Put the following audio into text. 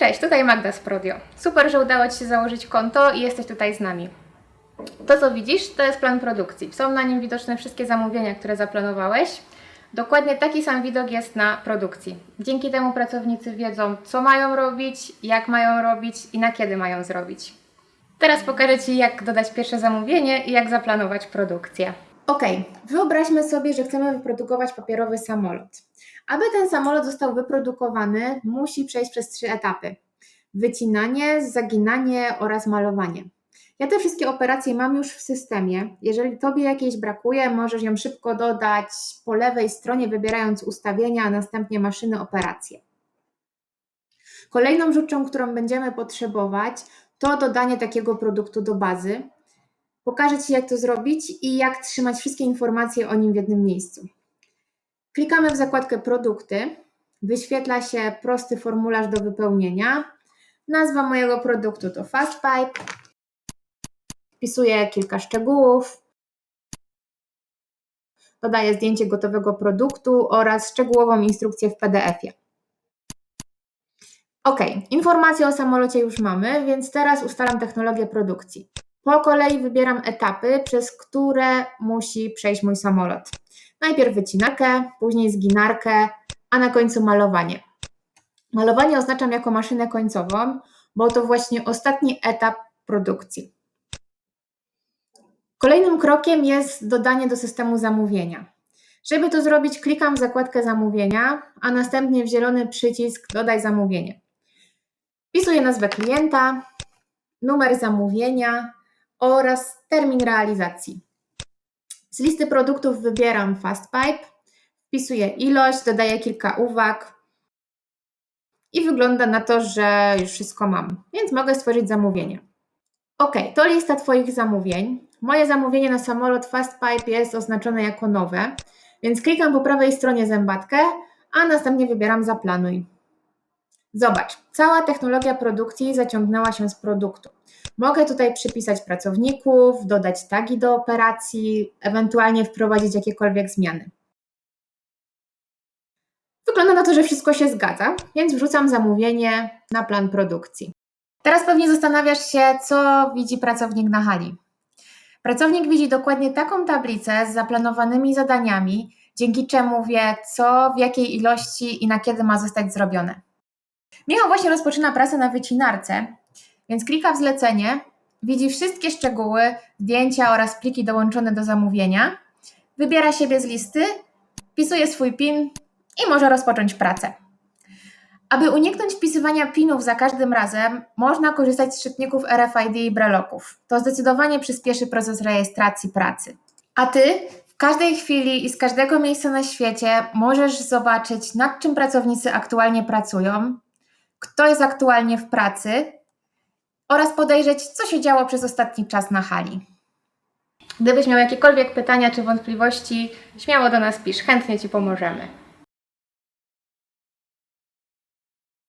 Cześć, tutaj Magda z Prodio. Super, że udało Ci się założyć konto i jesteś tutaj z nami. To, co widzisz, to jest plan produkcji. Są na nim widoczne wszystkie zamówienia, które zaplanowałeś. Dokładnie taki sam widok jest na produkcji. Dzięki temu pracownicy wiedzą, co mają robić, jak mają robić i na kiedy mają zrobić. Teraz pokażę Ci, jak dodać pierwsze zamówienie i jak zaplanować produkcję. Ok, wyobraźmy sobie, że chcemy wyprodukować papierowy samolot. Aby ten samolot został wyprodukowany, musi przejść przez trzy etapy: wycinanie, zaginanie oraz malowanie. Ja te wszystkie operacje mam już w systemie. Jeżeli Tobie jakiejś brakuje, możesz ją szybko dodać po lewej stronie, wybierając ustawienia, a następnie maszyny operacje. Kolejną rzeczą, którą będziemy potrzebować, to dodanie takiego produktu do bazy. Pokażę Ci, jak to zrobić i jak trzymać wszystkie informacje o nim w jednym miejscu. Klikamy w zakładkę Produkty. Wyświetla się prosty formularz do wypełnienia. Nazwa mojego produktu to FastPipe. Wpisuję kilka szczegółów. Dodaję zdjęcie gotowego produktu oraz szczegółową instrukcję w PDF-ie. Ok, informacje o samolocie już mamy, więc teraz ustalam technologię produkcji. Po kolei wybieram etapy, przez które musi przejść mój samolot. Najpierw wycinarkę, później zginarkę, a na końcu malowanie. Malowanie oznaczam jako maszynę końcową, bo to właśnie ostatni etap produkcji. Kolejnym krokiem jest dodanie do systemu zamówienia. Żeby to zrobić, klikam w zakładkę zamówienia, a następnie w zielony przycisk Dodaj zamówienie. Wpisuję nazwę klienta, numer zamówienia oraz termin realizacji. Z listy produktów wybieram FastPipe, wpisuję ilość, dodaję kilka uwag i wygląda na to, że już wszystko mam, więc mogę stworzyć zamówienie. Ok, to lista Twoich zamówień. Moje zamówienie na samolot FastPipe jest oznaczone jako nowe, więc klikam po prawej stronie zębatkę, a następnie wybieram zaplanuj. Zobacz, cała technologia produkcji zaciągnęła się z produktu. Mogę tutaj przypisać pracowników, dodać tagi do operacji, ewentualnie wprowadzić jakiekolwiek zmiany. Wygląda na to, że wszystko się zgadza, więc wrzucam zamówienie na plan produkcji. Teraz pewnie zastanawiasz się, co widzi pracownik na hali. Pracownik widzi dokładnie taką tablicę z zaplanowanymi zadaniami, dzięki czemu wie, co, w jakiej ilości i na kiedy ma zostać zrobione. Michał właśnie rozpoczyna pracę na wycinarce, więc klika w zlecenie, widzi wszystkie szczegóły, zdjęcia oraz pliki dołączone do zamówienia, wybiera siebie z listy, wpisuje swój PIN i może rozpocząć pracę. Aby uniknąć wpisywania PINów za każdym razem, można korzystać z czytników RFID i breloków. To zdecydowanie przyspieszy proces rejestracji pracy. A ty w każdej chwili i z każdego miejsca na świecie możesz zobaczyć, nad czym pracownicy aktualnie pracują, kto jest aktualnie w pracy oraz podejrzeć, co się działo przez ostatni czas na hali. Gdybyś miał jakiekolwiek pytania czy wątpliwości, śmiało do nas pisz, chętnie Ci pomożemy.